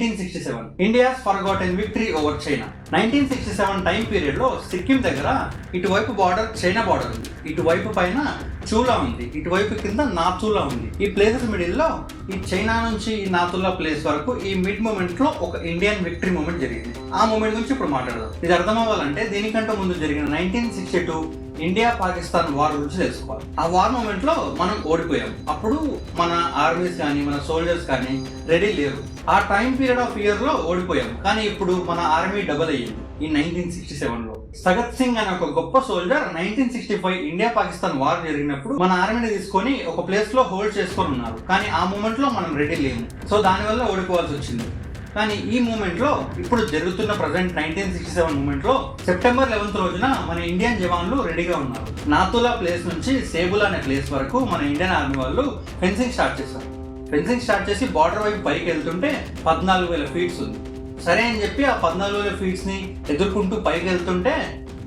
Nineteen sixty seven India's forgotten victory over China nineteen sixty seven time పీరియడ్లో సిక్కిం దగ్గర ఇటువైపు border China border ఉంది. ఇటువైపు పైన చూలా ఉంది. ఇటువైపు కింద నాతులా ఉంది. ఈ ప్లేసెస్ మిడిల్లో ఈ చైనా నుంచి ఈ నాతులా ప్లేస్ వరకు ఈ మిడ్ మూమెంట్లో ఒక ఇండియన్ విక్టరీ మూమెంట్ జరిగింది. ఆ మూమెంట్ గురించి ఇప్పుడు మాట్లాడదాం. ఇది అర్థం అవ్వాలంటే దీనికంటే ముందు జరిగిన nineteen sixty two India Pakistan war గురించి తెలుసుకోవాలి. ఆ వార్ మూమెంట్లో మనం ఓడిపోయాం. అప్పుడు మన ఆర్మీస్ కానీ మన సోల్జర్స్ కానీ రెడీ లేరు. ఆ టైం పీరియడ్ ఆఫ్ ఇయర్లో ఓడిపోయాం. కానీ ఇప్పుడు మన ఆర్మీ డబల్ అయ్యింది. ఈ నైన్టీన్ సిక్స్టీ సెవెన్లో. సగత్ సింగ్ అనే ఒక గొప్ప soldier nineteen sixty five India Pakistan war జరిగినప్పుడు మన ఆర్మీని తీసుకొని ఒక ప్లేస్లో హోల్డ్ చేసుకొని ఉన్నారు. కానీ ఆ మూమెంట్లో మనం రెడీ లేము. సో దానివల్ల ఓడిపోవాల్సి వచ్చింది. కానీ ఈ మూమెంట్లో ఇప్పుడు జరుగుతున్న ప్రజెంట్ నైన్టీన్ సిక్స్టీ సెవెన్ మూమెంట్లో సెప్టెంబర్ లెవెన్త్ రోజున మన ఇండియన్ జవాన్లు రెడీగా ఉన్నారు. నాతులా ప్లేస్ నుంచి సేబుల్ అనే ప్లేస్ వరకు మన ఇండియన్ ఆర్మీ వాళ్ళు ఫెన్సింగ్ స్టార్ట్ చేశారు. ఫెన్సింగ్ స్టార్ట్ చేసి బార్డర్ వైపు పైకి వెళ్తుంటే పద్నాలుగు వేల ఫీట్స్ ఉంది. సరే అని చెప్పి ఆ పద్నాలుగు వేల ఫీట్స్ని ఎదుర్కొంటూ పైకి వెళ్తుంటే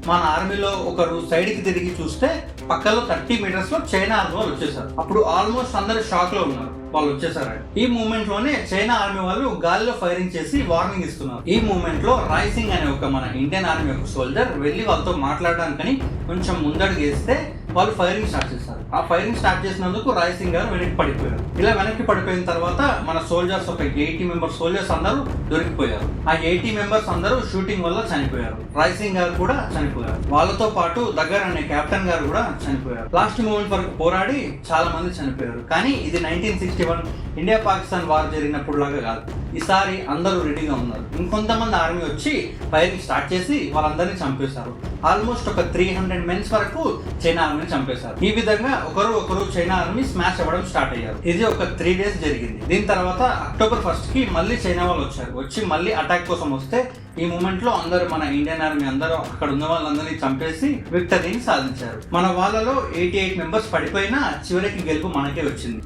మన ఆర్మీలో ఒకరు సైడ్కి తిరిగి చూస్తే పక్కలో థర్టీ మీటర్స్లో చైనా ఆర్మీ వాళ్ళు వచ్చేసారు. అప్పుడు ఆల్మోస్ట్ అందరు షాక్లో ఉన్నారు. వాళ్ళు వచ్చేసారు ఈ మూమెంట్లోనే చైనా ఆర్మీ వాళ్ళు గాలిలో ఫైరింగ్ చేసి వార్నింగ్ ఇస్తున్నారు. ఈ మూమెంట్లో రైసింగ్ అనే ఒక మన ఇండియన్ ఆర్మీ ఒక సోల్జర్ వెళ్ళి వాళ్ళతో మాట్లాడడానికని కొంచెం ముందడుగు వేస్తే వాళ్ళు ఫైరింగ్ స్టార్ట్ చేస్తారు ఆ ఫైరింగ్ స్టార్ట్ చేసినందుకు రాయ్ సింగ్ గారు వెనక్కి పడిపోయారు. ఇలా వెనక్కి పడిపోయిన తర్వాత మన సోల్జర్స్ ఒక ఎయిటీ మెంబర్స్ సోల్జర్స్ అందరూ దొరికిపోయారు. ఆ ఎయిటీ మెంబర్స్ అందరూ షూటింగ్ వల్ల చనిపోయారు. రాయ్ సింగ్ గారు కూడా చనిపోయారు. వాళ్ళతో పాటు దగ్గర అనే కెప్టెన్ గారు కూడా చనిపోయారు. లాస్ట్ మూమెంట్ వరకు పోరాడి చాలా మంది చనిపోయారు. కానీ ఇది nineteen sixty one India Pakistan war జరిగినప్పుడు లాగా కాదు. ఈసారి అందరూ రెడీగా ఉన్నారు. ఇంకొంతమంది ఆర్మీ వచ్చి ఫైరింగ్ స్టార్ట్ చేసి వాళ్ళందరినీ చంపేశారు. ఆల్మోస్ట్ ఒక త్రీ హండ్రెడ్ మెన్స్ వరకు చైనా ఆర్మీని చంపేశారు. ఈ విధంగా ఒకరు ఒకరు చైనా ఆర్మీ స్మాష్ అవ్వడం స్టార్ట్ అయ్యారు. ఇది ఒక త్రీ డేస్ జరిగింది. దీని తర్వాత అక్టోబర్ ఫస్ట్కి మళ్ళీ చైనా వాళ్ళు వచ్చారు. వచ్చి మళ్ళీ అటాక్ కోసం వస్తే ఈ మూమెంట్లో అందరూ మన ఇండియన్ ఆర్మీ అందరూ అక్కడ ఉన్న వాళ్ళందరినీ చంపేసి విక్టరీని సాధించారు. మన వాళ్ళలో ఎయిటీ ఎయిట్ మెంబర్స్ పడిపోయినా చివరికి గెలుపు మనకే వచ్చింది.